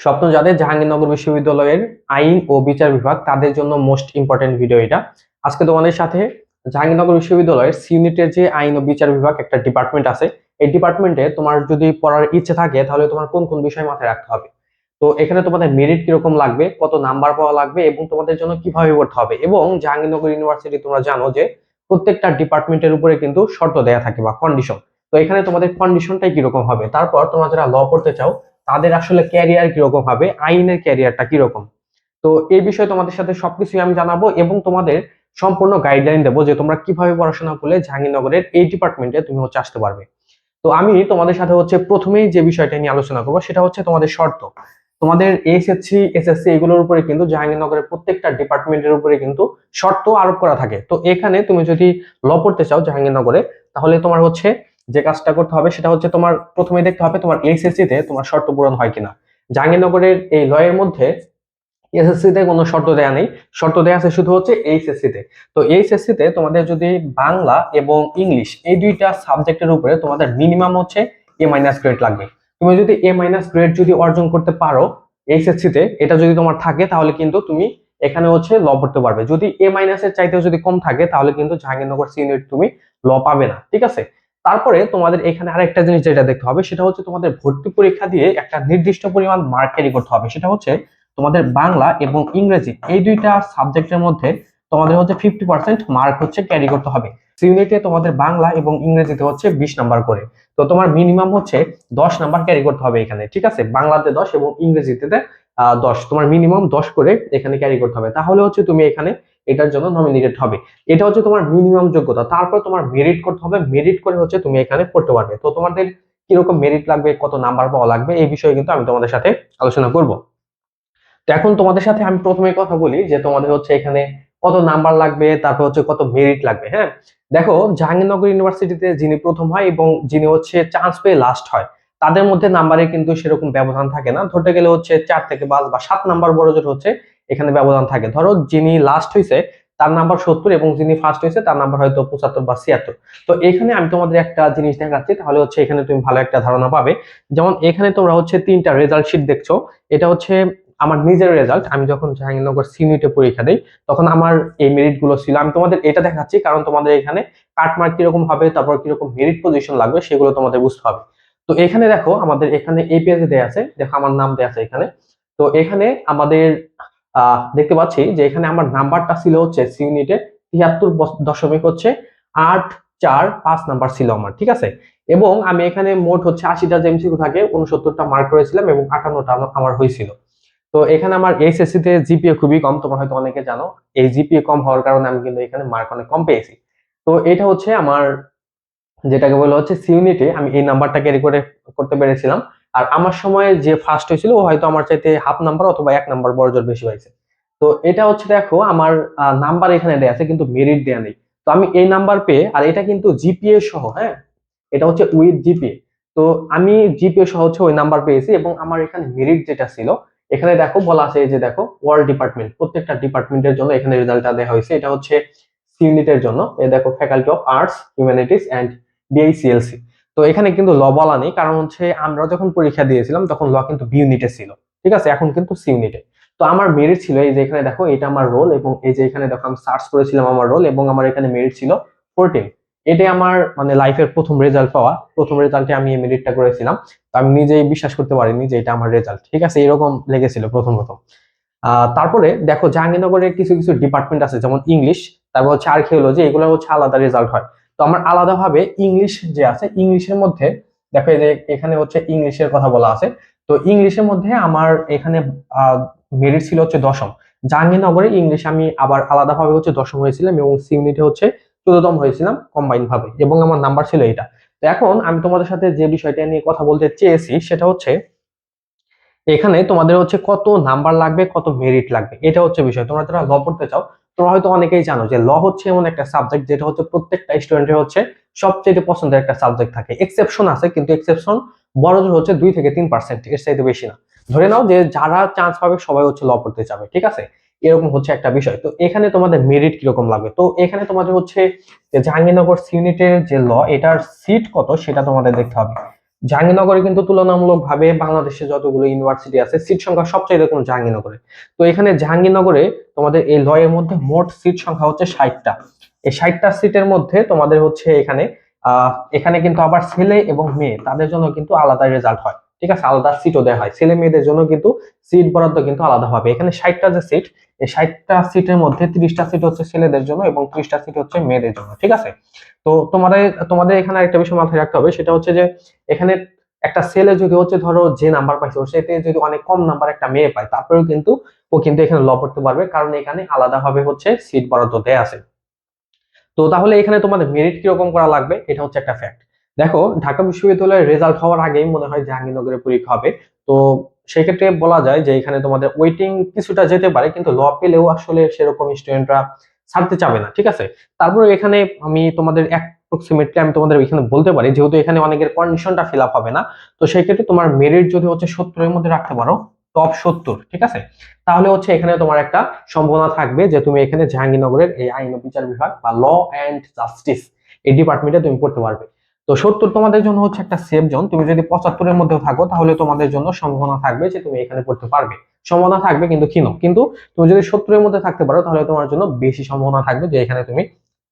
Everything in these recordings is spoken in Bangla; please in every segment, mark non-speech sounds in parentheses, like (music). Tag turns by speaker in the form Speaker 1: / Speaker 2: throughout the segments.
Speaker 1: স্বপ্ন যাদের জাহাঙ্গীরনগর বিশ্ববিদ্যালয়ের আইন ও বিচার বিভাগ তাদের জন্য মোস্ট ইম্পর্টেন্ট ভিডিও এটা। আজকে তোমাদের সাথে জাহাঙ্গীরনগর বিশ্ববিদ্যালয়ের সিউনিটের যে আইন ও বিচার বিভাগ একটা ডিপার্টমেন্ট আছে। এই ডিপার্টমেন্টে তোমার যদি পড়ার ইচ্ছে থাকে, তাহলে তোমার কোন কোন বিষয় মাথায় রাখতে হবে? তো এখানে তোমাদের মেরিট কীরকম লাগবে, কত নাম্বার পাওয়া লাগবে এবং তোমাদের জন্য কীভাবে পড়তে হবে? এবং জাহাঙ্গীরনগর ইউনিভার্সিটি তোমরা জানো যে প্রত্যেকটা ডিপার্টমেন্টের উপরে কিন্তু শর্ত দেয়া থাকে বা কন্ডিশন তো এখানে তোমাদের কন্ডিশনটাই কীরকম হবে? তারপর তোমরা যারা ল পড়তে চাও তাদের আসলে ক্যারিয়ার কীরকম হবে, আইনের ক্যারিয়ারটা কীরকম? তো এই বিষয়ে তোমাদের সাথে সবকিছুই আমি জানাব এবং তোমাদের সম্পূর্ণ গাইডলাইন দেবো যে তোমরা কীভাবে পড়াশোনা করলে জাহাঙ্গীরনগরের এই ডিপার্টমেন্টে তুমি হচ্ছে আসতে পারবে। তো আমি তোমাদের সাথে হচ্ছে প্রথমেই যে বিষয়টা নিয়ে আলোচনা করব, সেটা হচ্ছে তোমাদের শর্ত। তোমাদের এসএসসি এসএসসি এগুলোর উপরে কিন্তু জাহাঙ্গীরনগরের প্রত্যেকটা ডিপার্টমেন্টের উপরে কিন্তু শর্ত আরোপ করা থাকে। তো এখানে তুমি যদি ল পড়তে চাও জাহাঙ্গীরনগরে, তাহলে তোমার হচ্ছে যে কাজটা করতে হবে সেটা হচ্ছে তোমার প্রথমে দেখতে হবে তোমার এইচএসসি তে তোমার শর্ত পূরণ হয় কিনা। জাহাঙ্গীরনগরের এই লয়ের মধ্যে এসএসসি তে কোনো শর্ত দেয়া নেই। শর্ত দেয়া আছে শুধু হচ্ছে এইচএসসি তে। তো এইচএসসি তে তোমাদের যদি বাংলা এবং ইংলিশ এই দুইটা সাবজেক্টের উপরে তোমাদের মিনিমাম হচ্ছে এ মাইনাস গ্রেড লাগবে। তুমি যদি এ মাইনাস গ্রেড যদি অর্জন করতে পারো এইচএসসি তে, এটা যদি তোমার থাকে তাহলে কিন্তু তুমি এখানে হচ্ছে ল পড়তে পারবে। যদি এ মাইনাসের চাইতেও যদি কম থাকে তাহলে কিন্তু জাহাঙ্গীরনগর সিনিয়র তুমি ল পাবে না, ঠিক আছে? তারপরে তোমাদের এখানে আরেকটা জিনিস যেটা দেখতে হবে, সেটা হচ্ছে তোমাদের ভর্তি পরীক্ষা দিয়ে একটা নির্দিষ্ট পরিমাণ মার্ক ক্যারি করতে হবে। সেটা হচ্ছে তোমাদের বাংলা এবং ইংরেজি, এই দুইটা সাবজেক্টের মধ্যে তোমাদের হচ্ছে ফিফটি পার্সেন্ট মার্ক হচ্ছে ক্যারি করতে হবে। ইউনিটে তোমাদের বাংলা এবং ইংরেজিতে হচ্ছে বিশ নাম্বার করে। তো তোমার মিনিমাম হচ্ছে দশ নাম্বার ক্যারি করতে হবে এখানে, ঠিক আছে? বাংলাতে দশ এবং ইংরেজিতে দশ। তোমার মিনিমাম দশ করে এখানে ক্যারি করতে হবে। তাহলে হচ্ছে তুমি এখানে এটার জন্য নমিনেটেড হবে। এটা হচ্ছে তোমার মিনিমাম যোগ্যতা। তারপর তোমার মেরিট করতে হবে। মেরিট করে হচ্ছে তুমি এখানে পড়তে পারবে। তো তোমাদের কীরকম মেরিট লাগবে, কত নাম্বার পাওয়া লাগবে, এই বিষয়ে কিন্তু আমি তোমাদের সাথে আলোচনা করব। তো এখন তোমাদের সাথে আমি প্রথমে কথা বলি যে তোমাদের হচ্ছে এখানে কত নাম্বার লাগবে, তারপর হচ্ছে কত মেরিট লাগবে হ্যাঁ? দেখো, জাহাঙ্গীরনগর ইউনিভার্সিটিতে যিনি প্রথম হয় এবং যিনি হচ্ছে চান্স পেয়ে লাস্ট হয়, তাদের মধ্যে নাম্বারে কিন্তু সেরকম ব্যবধান থাকে না। ধরতে গেলে হচ্ছে চার থেকে পাঁচ বা সাত নাম্বার বড় জোর হচ্ছে এখানে ব্যবধান থাকে। ধরো যিনি লাস্ট হয়েছে তার নাম্বার সত্তর এবং যিনি ফার্স্ট হয়েছে তার নাম্বার হয়তো পঁচাত্তর বা ছিয়াত্তর। তো এখানে আমি তোমাদের একটা জিনিস দেখাচ্ছি, তাহলে হচ্ছে এখানে তুমি ভালো একটা ধারণা পাবে। যেমন এখানে তোমরা হচ্ছে তিনটা রেজাল্ট শিট দেখছ। এটা হচ্ছে আমার নিজের রেজাল্ট আমি যখন জাহাঙ্গীরনগর সিনিটে পরীক্ষা দিই, তখন আমার এই মেরিটগুলো ছিল। আমি তোমাদের এটা দেখাচ্ছি, কারণ তোমাদের এখানে কাটমার্ক কীরকম হবে, তারপর কীরকম মেরিট পজিশন লাগবে, সেগুলো তোমাদের বুঝতে হবে। তো এখানে দেখো, আমাদের এখানে এই দেয়া আছে, দেখো আমার নাম দেয়া আছে এখানে। তো এখানে আমাদের দেখতে পাচ্ছি যে এখানে আমার নাম্বারটা ছিল হচ্ছে সি ইউনিটে তিয়াত্তর দশমিক হচ্ছে আট চার পাঁচ নাম্বার ছিল আমার, ঠিক আছে? এবং আমি এখানে মোট হচ্ছে আশিটা এমসিকিউ থাকে, উনসত্তরটা মার্ক করেছিলাম এবং আটান্নটা আমার হয়েছিল। তো এখানে আমার এইচএসসি তে জিপিএ খুবই কম, তোমরা হয়তো অনেকে জানো। এই জিপিএ কম হওয়ার কারণে আমি কিন্তু এখানে মার্ক অনেক কম পেয়েছি। তো এটা হচ্ছে আমার যেটাকে বলা হচ্ছে সি ইউনিটে আমি এই নাম্বারটা ক্যারি করে করতে পেরেছিলাম। আর আমার সময় যে ফার্স্ট হয়েছিল হয়তো আমার চাইতে হাফ নাম্বার অথবা এক নাম্বার বড় জোর বেশি হয়েছে। তো এটা হচ্ছে, দেখো, আমার নাম্বার এখানে দেয়া আছে, কিন্তু মেরিট দেয়া নেই। তো আমি এই নাম্বার পেয়ে, আর এটা কিন্তু জিপিএ সহ হ্যাঁ? এটা হচ্ছে উইথ জিপিএ তো আমি জিপিএ সহ হচ্ছে ওই নাম্বার পেয়েছি এবং আমার এখানে মেরিট যেটা ছিল, এখানে দেখো, বলা আছে যে, দেখো ওয়ার্ল্ড ডিপার্টমেন্ট প্রত্যেকটা ডিপার্টমেন্টের জন্য এখানে রেজাল্টটা দেওয়া হয়েছে। এটা হচ্ছে ইউনিটের জন্য। এ দেখো faculty of arts humanities and BICLC তো এখানে কিন্তু ল বলা নেই, কারণ হচ্ছে আমরা যখন পরীক্ষা দিয়েছিলাম তখন ল কিন্তু বি ইউনিটে ছিল, ঠিক আছে? এখন কিন্তু সি ইউনিটে তো আমার মেরিট ছিল এই যে এখানে দেখো, এটা আমার রোল এবং এই যে এখানে দেখো, আমি সার্চ করেছিলাম আমার রোল এবং আমার এখানে মেরিট ছিল ফোরটিন এটাই আমার মানে লাইফের প্রথম রেজাল্ট পাওয়া, প্রথম রেজাল্টে আমি এই মেরিটটা করেছিলাম। তো আমি নিজেই বিশ্বাস করতে পারিনি যে এটা আমার রেজাল্ট ঠিক আছে? এরকম লেগেছিল প্রথম প্রথম তারপরে দেখো, জাহাঙ্গীরনগরের কিছু কিছু ডিপার্টমেন্ট আছে, যেমন ইংলিশ তারপর হচ্ছে আর্কিওলজি এগুলো হচ্ছে আলাদা রেজাল্ট হয়। তো আমার আলাদাভাবে ইংলিশ যে আছে ইংলিশের মধ্যে, দেখো যে এখানে হচ্ছে ইংলিশের কথা বলা আছে, তো ইংলিশের মধ্যে আমার এখানে মেরিট ছিল হচ্ছে দশম। জাহাঙ্গীরনগরে ইংলিশ আমি আবার আলাদাভাবে হচ্ছে দশম হয়েছিলাম এবং সি হচ্ছে চোদ্দতম হয়েছিলাম কম্বাইন ভাবে, এবং আমার নাম্বার ছিল এটা তো এখন আমি তোমাদের সাথে যে বিষয়টা নিয়ে কথা বলতে চেয়েছি, সেটা হচ্ছে এখানে তোমাদের হচ্ছে কত নাম্বার লাগবে, কত মেরিট লাগবে, এটা হচ্ছে বিষয়। তোমরা যারা ল পড়তে চাও তোমরা হয়তো অনেকেই জানো যে ল হচ্ছে এমন একটা সাবজেক্ট যেটা হচ্ছে প্রত্যেকটা স্টুডেন্টের হচ্ছে সবচেয়ে পছন্দের একটা সাবজেক্ট থাকে। এক্সেপশন আছে, কিন্তু এক্সেপশন বড় জোর হচ্ছে দুই থেকে তিন পার্সেন্ট এর চাইতে বেশি না। ধরে নাও যে যারা চান্স পাবে সবাই হচ্ছে ল পড়তে যাবে, ঠিক আছে? এরকম হচ্ছে একটা বিষয়। তো এখানে তোমাদের মেরিট কীরকম লাগবে? তো এখানে তোমাদের হচ্ছে জাহাঙ্গীরনগর ইউনিটের যে ল, এটার সিট কত সেটা তোমাদের দেখতে হবে। জাহাঙ্গীরনগরে কিন্তু তুলনামূলকভাবে বাংলাদেশে যতগুলো ইউনিভার্সিটি আছে সিট সংখ্যা সবচেয়ে কম জাহাঙ্গীরনগরে। তো এখানে জাহাঙ্গীরনগরে তোমাদের এই লয়ের মধ্যে মোট সিট সংখ্যা হচ্ছে ষাটটা। এই ষাটটা সিটের মধ্যে তোমাদের হচ্ছে এখানে এখানে কিন্তু আবার ছেলে এবং মেয়ে, তাদের জন্য কিন্তু আলাদা রেজাল্ট হয়। ঠিক আছে, আলাদা সিটও দেওয়া হয়। ছেলে মেয়েদের জন্য কিন্তু সিট বরাদ্দ কিন্তু আলাদা হবে। এখানে ষাটটা যে সিট এই ষাটটা সিটের মধ্যে ত্রিশটা সিট হচ্ছে ছেলেদের জন্য এবং ত্রিশটা সিট হচ্ছে মেয়েদের জন্য, ঠিক আছে? তো তোমাদের তোমাদের এখানে একটা বিষয় মাথায় রাখতে হবে, সেটা হচ্ছে যে এখানে একটা ছেলে যদি হচ্ছে ধরো যে নাম্বার পাইছে সাথে যদি অনেক কম নাম্বার একটা মেয়ে পায়, তারপরেও কিন্তু ও কিন্তু এখানে ল করতে পারবে, কারণ এখানে আলাদাভাবে হচ্ছে সিট বরাদ্দ দেয়া আছে। তো তাহলে এখানে তোমাদের মেরিট কীরকম করা লাগবে, এটা হচ্ছে একটা ফ্যাক্ট দেখো, ঢাকা বিশ্ববিদ্যালয়ের রেজাল্ট হওয়ার আগেই মনে হয় জাহাঙ্গীরনগরে পরীক্ষা হবে। তো সেক্ষেত্রে বলা যায় যে এখানে তোমাদের ওয়েটিং কিছুটা যেতে পারে, কিন্তু ল পেলেও আসলে সেরকম স্টুডেন্টরা ছাড়তে চাবে না, ঠিক আছে? তারপরে এখানে আমি তোমাদের অ্যাপ্রক্সিমেটলি আমি তোমাদের এখানে বলতে পারি, যেহেতু এখানে অনেকের কন্ডিশনটা ফিল আপ হবে না, তো সেই ক্ষেত্রে তোমার মেরিট যদি হচ্ছে সত্তরের মধ্যে রাখতে পারো টপ সত্তর, ঠিক আছে? তাহলে হচ্ছে এখানে তোমার একটা সম্ভাবনা থাকবে যে তুমি এখানে জাহাঙ্গীরনগরের এই আইন ও বিচার বিভাগ বা ল অ্যান্ড জাস্টিস এই ডিপার্টমেন্টে তুমি পড়তে পারবে। তো সত্তর তোমাদের জন্য হচ্ছে একটা সেফ জোন তুমি যদি পঁচাত্তরের মধ্যে থাকো, তাহলে তোমাদের জন্য সম্ভাবনা থাকবে যে তুমি এখানে পড়তে পারবে। সম্ভাবনা থাকবে কিন্তু ক্ষীণ। কিন্তু তুমি যদি সত্তরের মধ্যে থাকতে পারো, তাহলে তোমার জন্য বেশি সম্ভাবনা থাকবে যে এখানে তুমি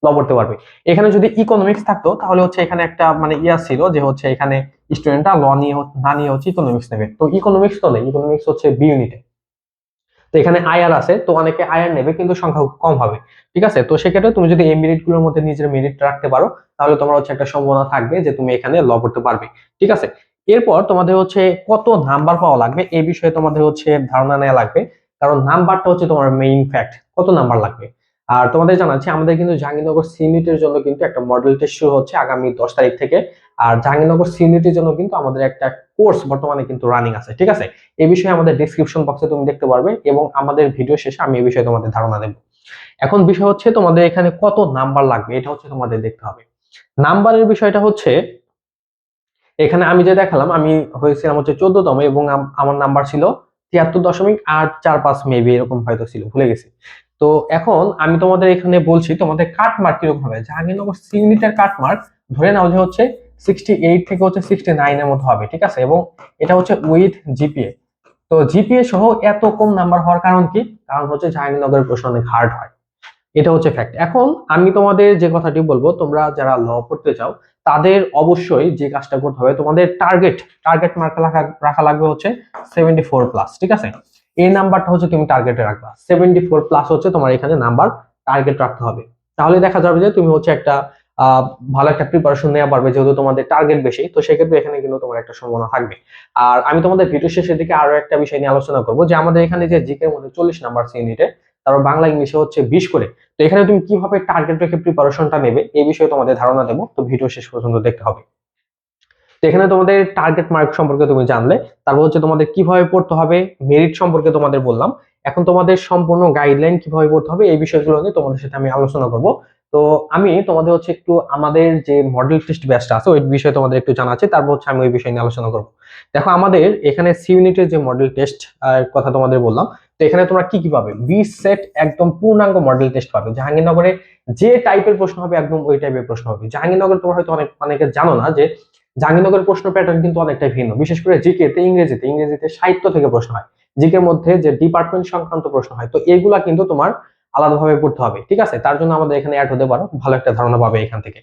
Speaker 1: ল পড়তে পারবে। এখানে যদি ইকোনমিক্স থাকতো, তাহলে হচ্ছে এখানে একটা মানে ইয়া ছিল যে হচ্ছে এখানে স্টুডেন্টরা ল নিয়ে না নিয়ে হচ্ছে ইকোনমিক্স নেবে। তো ইকোনমিক্স তো নেই। ইকোনমিক্স হচ্ছে বি ইউনিটে তো এখানে আয়ার আছে, তো অনেকে আয়ার নেবে কিন্তু সংখ্যা কম হবে, ঠিক আছে? তো সেক্ষেত্রে তুমি যদি এই মিনিটগুলোর মধ্যে নিজের মিনিট রাখতে পারো, তাহলে তোমার হচ্ছে একটা সম্ভাবনা থাকবে যে তুমি এখানে ল করতে পারবে, ঠিক আছে? এরপর তোমাদের হচ্ছে কত নাম্বার পাওয়া লাগবে এই বিষয়ে তোমাদের হচ্ছে ধারণা নেওয়া লাগবে, কারণ নাম্বারটা হচ্ছে তোমার মেইন ফ্যাক্ট কত নাম্বার লাগবে? আর তোমাদের জানাচ্ছি, আমাদের কিন্তু জাহাঙ্গীরনগর সিউনিটের জন্য কিন্তু একটা মডেল টেস্ট শুরু হচ্ছে আগামী দশ তারিখ থেকে। আর জাহাঙ্গীরনগর সিউনিটির জন্য কিন্তু আমাদের একটা কোর্স বর্তমানে কিন্তু রানিং আছে, ঠিক আছে? এই বিষয়ে আমাদের ডিসক্রিপশন বক্সে তুমি দেখতে পারবে এবং আমাদের ভিডিও শেষে আমি এই বিষয়ে তোমাদের ধারণা দেব। এখন বিষয় হচ্ছে তোমাদের এখানে কত নাম্বার লাগবে, এটা হচ্ছে তোমাদের দেখতে হবে। নাম্বারের বিষয়টা হচ্ছে, এখানে আমি যে দেখালাম, আমি হয়েছিলাম হচ্ছে চোদ্দতম এবং আমার নাম্বার ছিল তিয়াত্তর দশমিক আট চার পাঁচ মেবি এরকম হয়তো ছিল, ভুলে গেছি। তো এখন আমি তোমাদের এখানে বলছি তোমাদের কাট মার্ক কীরকম হবে? জাহাঙ্গীরনগর সি ইউনিটের কাট মার্ক ধরে নাও যে হচ্ছে সিক্সটি এইট থেকে হচ্ছে সিক্সটি নাইনের মধ্যে হবে, ঠিক আছে? এবং এটা হচ্ছে উইথ জিপিএ তো জিপিএ সহ এত কম নাম্বার হওয়ার কারণ কি? কারণ হচ্ছে জাহাঙ্গীরনগরের প্রশ্ন অনেক হার্ড হয়। এটা হচ্ছে ফ্যাক্ট এখন আমি তোমাদের যে কথাটি বলব, তোমরা যারা ল পড়তে চাও, তাদের অবশ্যই যে কাজটা করতে হবে, তোমাদের টার্গেট টার্গেট মার্ক রাখা লাগবে হচ্ছে সেভেন্টি ফোর প্লাস ঠিক আছে? এই নাম্বারটা হচ্ছে তুমি টার্গেটে রাখবা। সেভেন্টি ফোর প্লাস হচ্ছে তোমার এখানে নাম্বার টার্গেট রাখতে হবে। তাহলে দেখা যাবে যে তুমি হচ্ছে একটা ভালো একটা প্রিপারেশন নেওয়া পারবে, যেহেতু তোমাদের টার্গেট বেশি, তো সেক্ষেত্রে এখানে কিন্তু তোমার একটা সম্ভাবনা থাকবে। আর আমি তোমাদের ভিডিও শেষের দিকে আরও একটা বিষয় নিয়ে আলোচনা করব, যে আমাদের এখানে যে জিকের মধ্যে চল্লিশ নাম্বার ইউনিটে তারপর বাংলা ইংলিশে হচ্ছে বিশ করে। তো এখানে তুমি কীভাবে টার্গেট রেখে প্রিপারেশনটা নেবে, এই বিষয়ে তোমাদের ধারণা দেবো। তো ভিডিও শেষ পর্যন্ত দেখতে হবে। তো এখানে তোমাদের টার্গেট মার্ক সম্পর্কে তুমি জানলে, তারপর হচ্ছে তোমাদের কীভাবে পড়তে হবে মেরিট সম্পর্কে তোমাদের বললাম। এখন তোমাদের সম্পূর্ণ গাইডলাইন কীভাবে পড়তে হবে, এই বিষয়গুলো নিয়ে তোমাদের সাথে আমি আলোচনা করব। তো আমি তোমাদের হচ্ছে একটু আমাদের যে মডেল টেস্ট ব্যাচটা আছে, ওই বিষয়ে তোমাদের একটু জানাচ্ছি তারপর হচ্ছে আমি ওই বিষয় নিয়ে আলোচনা করব। দেখো, আমাদের এখানে সি ইউনিটের যে মডেল টেস্ট কথা তোমাদের বললাম, তো এখানে তোমরা কি কি পাবে? বি সেট একদম পূর্ণাঙ্গ মডেল টেস্ট পাবে। জাহাঙ্গীরনগরে যে টাইপের প্রশ্ন হবে, একদম ওই টাইপের প্রশ্ন হবে। জাহাঙ্গীরনগর তোমরা হয়তো অনেক, অনেকে জানো না যে জাহাঙ্গীরনগরের প্রশ্ন প্যাটার্ন কিন্তু অনেকটাই ভিন্ন। বিশেষ করে জিকে তে ইংরেজিতে ইংরেজিতে সাহিত্য থেকে প্রশ্ন হয়। জিকের মধ্যে যে ডিপার্টমেন্ট সংক্রান্ত প্রশ্ন হয়, তো এগুলা কিন্তু তোমার আলাদাভাবে পড়তে হবে, ঠিক আছে? তার জন্য আমাদের এখানে অ্যাড হতে পারো, ভালো একটা ধারণা পাবে এখান থেকে।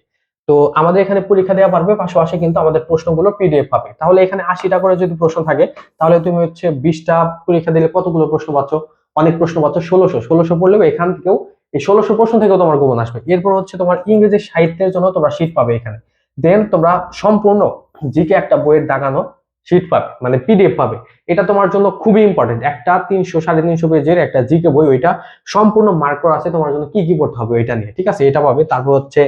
Speaker 1: তো আমাদের এখানে পরীক্ষা দেওয়া পারবে, পাশাপাশি কিন্তু আমাদের প্রশ্নগুলো পিডিএফ পাবে। তাহলে এখানে আশিটা করে যদি প্রশ্ন থাকে, তাহলে তুমি হচ্ছে বিশটা পরীক্ষা দিলে কতগুলো প্রশ্ন পাচ্ছ? অনেক প্রশ্ন পাচ্ছ, ষোলোশো। ষোলোশো পড়লেও এখান থেকেও এই ষোলোশো প্রশ্ন থেকেও তোমার গোপন আসবে। এরপর হচ্ছে তোমার ইংরেজি সাহিত্যের জন্য তোমরা শীত পাবে এখানে। দেন তোমরা সম্পূর্ণ জিকে একটা বইয়ের দাগানো শিট পাবে মানে পিডিএফ পাবে। এটা তোমার জন্য খুবই ইম্পর্টেন্ট একটা তিনশো, সাড়ে তিনশো পেজের একটা জিকে বই, ওইটা সম্পূর্ণ মার্কর আছে, তোমার জন্য কি কি পড়তে হবে ওইটা নিয়ে, ঠিক আছে? এটা পাবে, তারপর হচ্ছে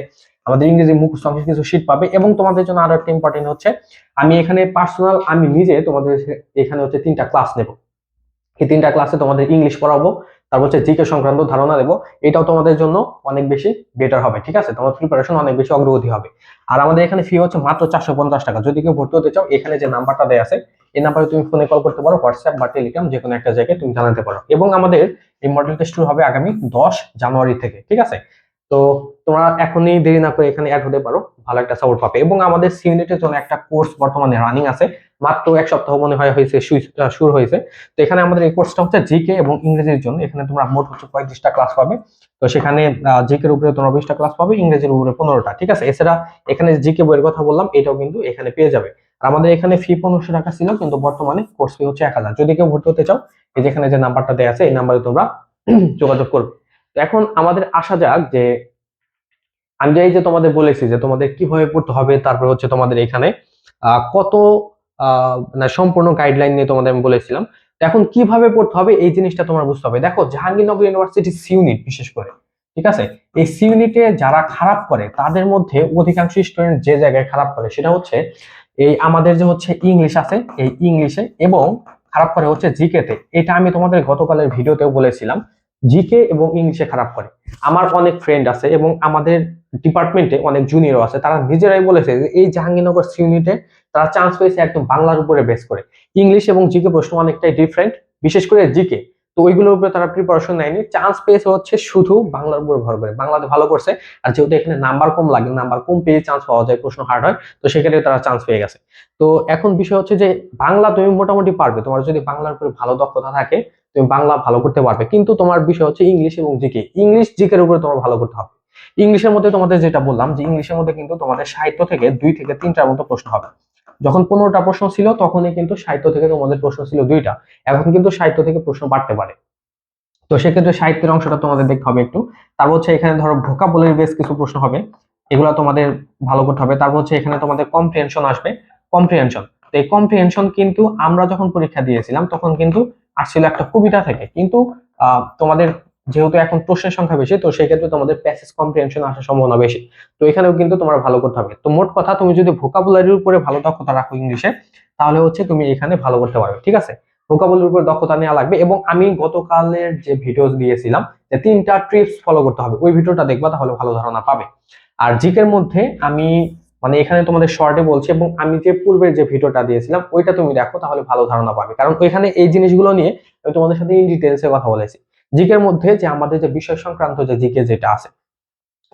Speaker 1: আমাদের ইংরেজি অংশের কিছু শীট পাবে এবং তোমাদের জন্য আরও একটা ইম্পর্টেন্ট হচ্ছে, আমি এখানে পার্সোনাল আমি নিজে তোমাদের এখানে হচ্ছে তিনটা ক্লাস নেব। এই তিনটা ক্লাসে তোমাদের ইংলিশ পড়াবো তারপর হচ্ছে জিকে সংক্রান্ত ধারণা দেবো। এটাও তোমাদের জন্য অনেক বেশি বেটার হবে, ঠিক আছে? তোমার প্রিপারেশন অনেক বেশি অগ্রগতি হবে। আর আমাদের এখানে ফি হচ্ছে মাত্র চারশো পঞ্চাশ টাকা। যদি কেউ ভর্তি হতে চাও, এখানে যে নাম্বারটা দেওয়া আছে, এই নাম্বারে তুমি ফোনে কল করতে পারো হোয়াটসঅ্যাপ বা টেলিগ্রাম যে কোনো একটা জায়গায় তুমি জানাতে পারো। এবং আমাদের এই মডেল টেস্ট শুরু হবে আগামী দশ জানুয়ারি থেকে, ঠিক আছে? তো তোমরা এখনই দেরি না করে এখানে অ্যাড হতে পারো, ভালো একটা সাপোর্ট পাবে। এবং আমাদের সি ইউনিটের জন্য একটা কোর্স বর্তমানে রানিং আছে মাত্র এক সপ্তাহ মনে হয় হয়েছে শুরু হয়েছে। তো এখানে আমাদের এই কোর্সটা হচ্ছে জিকে এবং ইংরেজির জন্য। এখানে তোমরা মোট হচ্ছে পঁয়ত্রিশটা ক্লাস পাবে। তো সেখানে জিকের উপরে তোমরা বিশটা ক্লাস পাবে, ইংরেজির উপরে পনেরোটা, ঠিক আছে? এছাড়া এখানে জিকে বইয়ের কথা বললাম, এটাও কিন্তু এখানে পেয়ে যাবে। আর আমাদের এখানে ফি পনেরোশো টাকা ছিল, কিন্তু বর্তমানে কোর্স ফি হচ্ছে এক হাজার। যদি কেউ ভর্তি হতে চাও, এই যেখানে যে নাম্বারটা দেওয়া আছে, এই নাম্বারে তোমরা (clears throat) যোগাযোগ করবে। এখন আমাদের আসা যাক যে, আমি যে তোমাদের বলেছি যে তোমাদের কীভাবে পড়তে হবে, তারপর হচ্ছে তোমাদের এখানে কত আহ, মানে সম্পূর্ণ গাইডলাইন নিয়ে তোমাদের আমি বলেছিলাম। এখন কীভাবে পড়তে হবে এই জিনিসটা তোমার বুঝতে হবে। দেখো জাহাঙ্গীরনগর ইউনিভার্সিটি সি ইউনিট বিশেষ করে ঠিক আছে? এই সি ইউনিটে যারা খারাপ করে তাদের মধ্যে অধিকাংশ স্টুডেন্ট যে জায়গায় খারাপ করে সেটা হচ্ছে এই আমাদের যে হচ্ছে ইংলিশ আছে এই ইংলিশে এবং খারাপ করে হচ্ছে জিকে তে। এটা আমি তোমাদের গতকালের ভিডিওতেও বলেছিলাম জিকে এবং ইংলিশে খারাপ করে। আমার অনেক ফ্রেন্ড আছে এবং আমাদের ডিপার্টমেন্টে অনেক জুনিয়রও আছে, তারা নিজেরাই বলেছে যে এই জাহাঙ্গীরনগর ইউনিটে তারা চান্স পেয়েছে একদম বাংলার উপরে বেস করে। ইংলিশ এবং জিকে প্রশ্ন অনেকটাই ডিফারেন্ট বিশেষ করে জিকে তো ওইগুলোর উপরে তারা প্রিপারেশন নেয়নি। চান্স পেয়েছে হচ্ছে শুধু বাংলার উপরে ভর করে। বাংলাতে ভালো করছে। আর যেহেতু এখানে নাম্বার কম লাগে নাম্বার কম পেয়ে চান্স পাওয়া যায়, প্রশ্ন হার্ড হয়। তো সেক্ষেত্রে তারা চান্স পেয়ে গেছে। তো এখন বিষয় হচ্ছে যে, বাংলা তুমি মোটামুটি পারবে। তোমার যদি বাংলার উপরে ভালো দক্ষতা থাকে, তুমি বাংলা ভালো করতে পারবে। কিন্তু তোমার বিষয় হচ্ছে ইংলিশ এবং জিকে ইংলিশ জিকের উপরে তোমার ভালো করতে হবে। ইংলিশের মধ্যে তোমাদের যেটা বললাম যে ইংলিশের মধ্যে কিন্তু তোমাদের সাহিত্য থেকে দুই থেকে তিনটার মতো প্রশ্ন হবে। যখন পনেরোটা প্রশ্ন ছিল, তখনই কিন্তু সাহিত্য থেকে তোমাদের প্রশ্ন ছিল দুইটা। এখন কিন্তু সাহিত্য থেকে প্রশ্ন বাড়তে পারে। তো সেক্ষেত্রে সাহিত্যের অংশটা তোমাদের দেখতে হবে একটু। তারপর হচ্ছে এখানে ধরো ভোকাবুলারি বেশ কিছু প্রশ্ন হবে। এগুলো তোমাদের ভালো করতে হবে। তারপর হচ্ছে এখানে তোমাদের কম্প্রিহেনশন আসবে। কম্প্রিহেনশন তো এই কম্প্রিহেনশন কিন্তু আমরা যখন পরীক্ষা দিয়েছিলাম, তখন কিন্তু আসছিল একটা কবিতা থেকে। কিন্তু তোমাদের যেহেতু এখন প্রশ্নের সংখ্যা বেশি, তো সেই ক্ষেত্রে তোমাদের প্যাসেজ কম্প্রিহেনশন আসার সম্ভাবনা বেশি। তো এখানেও কিন্তু তোমার ভালো করতে হবে। তো মোট কথা, তুমি যদি ভোকাবুলারির উপরে ভালো দক্ষতা রাখো ইংলিশে, তাহলে হচ্ছে তুমি এখানে ভালো করতে পারবে, ঠিক আছে? ভোকাবুলারির উপর দক্ষতা নেওয়া লাগবে এবং আমি গতকালের যে ভিডিও দিয়েছিলাম, যে তিনটা ট্রিপস ফলো করতে হবে, ওই ভিডিওটা দেখবা, তাহলে ভালো ধারণা পাবে। আর জিকের মধ্যে আমি মানে এখানে তোমাদের শর্টে বলছি এবং আমি যে পূর্বের যে ভিডিওটা দিয়েছিলাম, ওইটা তুমি দেখো, তাহলে ভালো ধারণা পাবে। কারণ ওইখানে এই জিনিসগুলো নিয়ে আমি তোমাদের সাথে ইন ডিটেলসে কথা বলেছি। জিকের মধ্যে যে আমাদের যে বিষয় সংক্রান্ত যে জিকে যেটা আছে,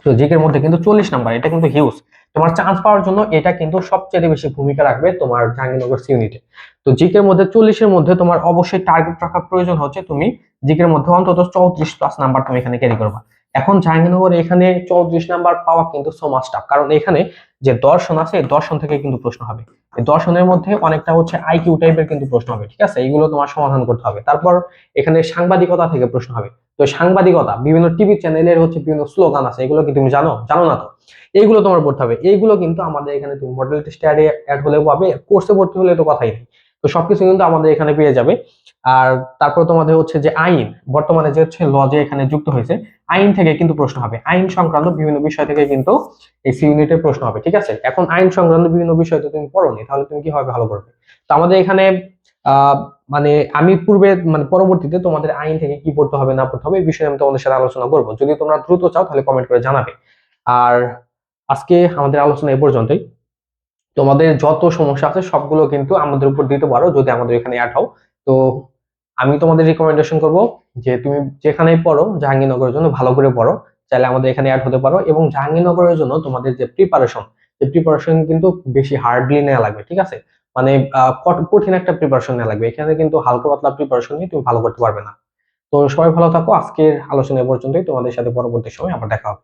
Speaker 1: তো জিকের মধ্যে কিন্তু চল্লিশ নাম্বার, এটা কিন্তু হিউজ তোমার চান্স পাওয়ার জন্য এটা কিন্তু সবচেয়ে বেশি ভূমিকা রাখবে তোমার জাহাঙ্গীরনগর ইউনিটে তো জিকের মধ্যে চল্লিশের মধ্যে তোমার অবশ্যই টার্গেট রাখার প্রয়োজন হচ্ছে তুমি জিকের মধ্যে অন্তত চৌত্রিশ প্লাস নাম্বার তুমি এখানে ক্যারি করবা। এখন জাহাঙ্গীরনগর এখানে চৌত্রিশ নাম্বার পাওয়া কিন্তু সো মাচ টাফ কারণ এখানে যে দর্শন আছে, এই দর্শন থেকে কিন্তু প্রশ্ন হবে। এই দর্শনের মধ্যে অনেকটা হচ্ছে আইকিউ টাইপের কিন্তু প্রশ্ন হবে, ঠিক আছে? এইগুলো তোমার সমাধান করতে হবে। তারপর এখানে সাংবাদিকতা থেকে প্রশ্ন হবে। তো সাংবাদিকতা, বিভিন্ন টিভি চ্যানেলের হচ্ছে বিভিন্ন স্লোগান আছে, এগুলো কি তুমি জানো? জানো না তো? এইগুলো তোমার পড়তে হবে। এইগুলো কিন্তু আমাদের এখানে তুমি মডেল টেস্টে অ্যাড হলে পাবে কোর্সে ভর্তি হলে তো কথাই নেই। তো সবকিছু কিন্তু আমাদের এখানে পেয়ে যাবে। আর তারপর তোমাদের হচ্ছে যে আইন, বর্তমানে যে হচ্ছে ল যে এখানে যুক্ত হয়েছে, আইন থেকে কিন্তু প্রশ্ন হবে। আইন সংক্রান্ত বিভিন্ন বিষয় থেকে কিন্তু এই সি ইউনিটের প্রশ্ন হবে, ঠিক আছে? এখন আইন সংক্রান্ত বিভিন্ন বিষয় তো তুমি পড়োনি, তাহলে তুমি কীভাবে ভালো করবে? তো আমাদের এখানে মানে আমি পূর্বে মানে পরবর্তীতে তোমাদের আইন থেকে কি পড়তে হবে, না পড়তে হবে, এই বিষয়ে আমি তোমাদের সাথে আলোচনা করব। যদি তোমরা দ্রুত চাও, তাহলে কমেন্ট করে জানাবে। আর আজকে আমাদের আলোচনা এ পর্যন্তই। তোমাদের যত সমস্যা আছে সবগুলো কিন্তু আমাদের উপর দিতে পারো যদি আমাদের এখানে অ্যাড হও। তো আমি তোমাদের রিকমেন্ডেশন করব যে তুমি যেখানেই পড়ো, জাহাঙ্গীরনগরের জন্য ভালো করে পড়ো। চাইলে আমাদের এখানে অ্যাড হতে পারো এবং জাহাঙ্গীরনগরের জন্য তোমাদের যে প্রিপারেশন যে প্রিপারেশন কিন্তু বেশি হার্ডলি নেওয়া লাগবে, ঠিক আছে? মানে কঠিন একটা প্রিপারেশন নেওয়া লাগবে। এখানে কিন্তু হালকা পাতলা প্রিপারেশন নিয়ে তুমি ভালো করতে পারবে না। তো সবাই ভালো থাকো। আজকের আলোচনা পর্যন্তই। তোমাদের সাথে পরবর্তী সময় আবার দেখা হবে।